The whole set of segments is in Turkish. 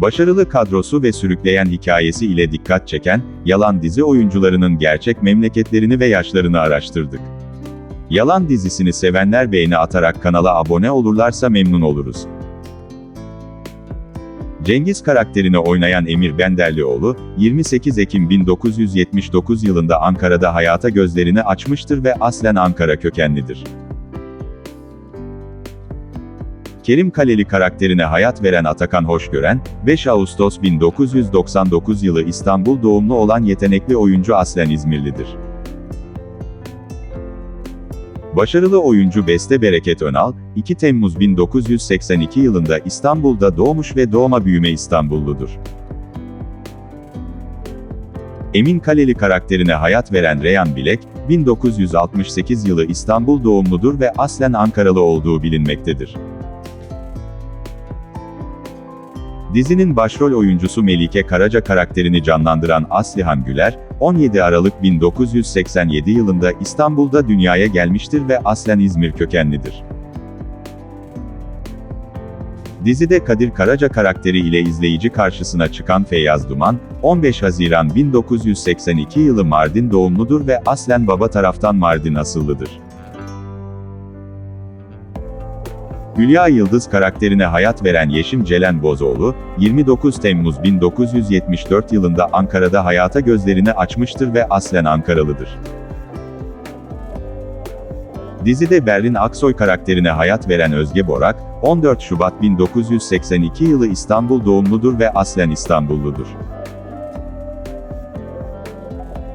Başarılı kadrosu ve sürükleyen hikayesi ile dikkat çeken, Yalan dizi oyuncularının gerçek memleketlerini ve yaşlarını araştırdık. Yalan dizisini sevenler beğeni atarak kanala abone olurlarsa memnun oluruz. Cengiz karakterini oynayan Emir Benderlioğlu, 28 Ekim 1979 yılında Ankara'da hayata gözlerini açmıştır ve aslen Ankara kökenlidir. Kerim Kaleli karakterine hayat veren Atakan Hoşgören, 5 Ağustos 1999 yılı İstanbul doğumlu olan yetenekli oyuncu aslen İzmirlidir. Başarılı oyuncu Beste Bereket Önal, 2 Temmuz 1982 yılında İstanbul'da doğmuş ve doğma büyüme İstanbulludur. Emin Kaleli karakterine hayat veren Reyhan Bilek, 1968 yılı İstanbul doğumludur ve aslen Ankaralı olduğu bilinmektedir. Dizinin başrol oyuncusu Melike Karaca karakterini canlandıran Aslihan Güler, 17 Aralık 1987 yılında İstanbul'da dünyaya gelmiştir ve aslen İzmir kökenlidir. Dizide Kadir Karaca karakteri ile izleyici karşısına çıkan Feyyaz Duman, 15 Haziran 1982 yılı Mardin doğumludur ve aslen baba taraftan Mardin asıllıdır. Hülya Yıldız karakterine hayat veren Yeşim Celen Bozoğlu, 29 Temmuz 1974 yılında Ankara'da hayata gözlerini açmıştır ve aslen Ankaralıdır. Dizide Berrin Aksoy karakterine hayat veren Özge Borak, 14 Şubat 1982 yılı İstanbul doğumludur ve aslen İstanbulludur.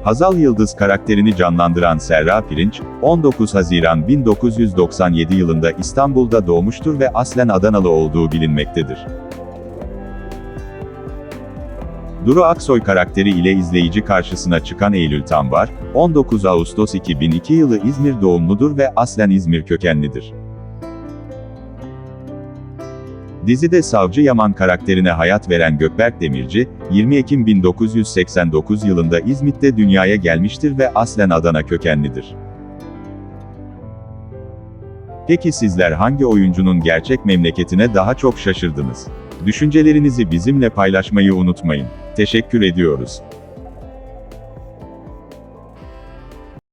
Hazal Yıldız karakterini canlandıran Serra Pirinç, 19 Haziran 1997 yılında İstanbul'da doğmuştur ve aslen Adanalı olduğu bilinmektedir. Duru Aksoy karakteri ile izleyici karşısına çıkan Eylül Tambar, 19 Ağustos 2002 yılı İzmir doğumludur ve aslen İzmir kökenlidir. Dizide Savcı Yaman karakterine hayat veren Gökberk Demirci, 20 Ekim 1989 yılında İzmit'te dünyaya gelmiştir ve aslen Adana kökenlidir. Peki sizler hangi oyuncunun gerçek memleketine daha çok şaşırdınız? Düşüncelerinizi bizimle paylaşmayı unutmayın. Teşekkür ediyoruz.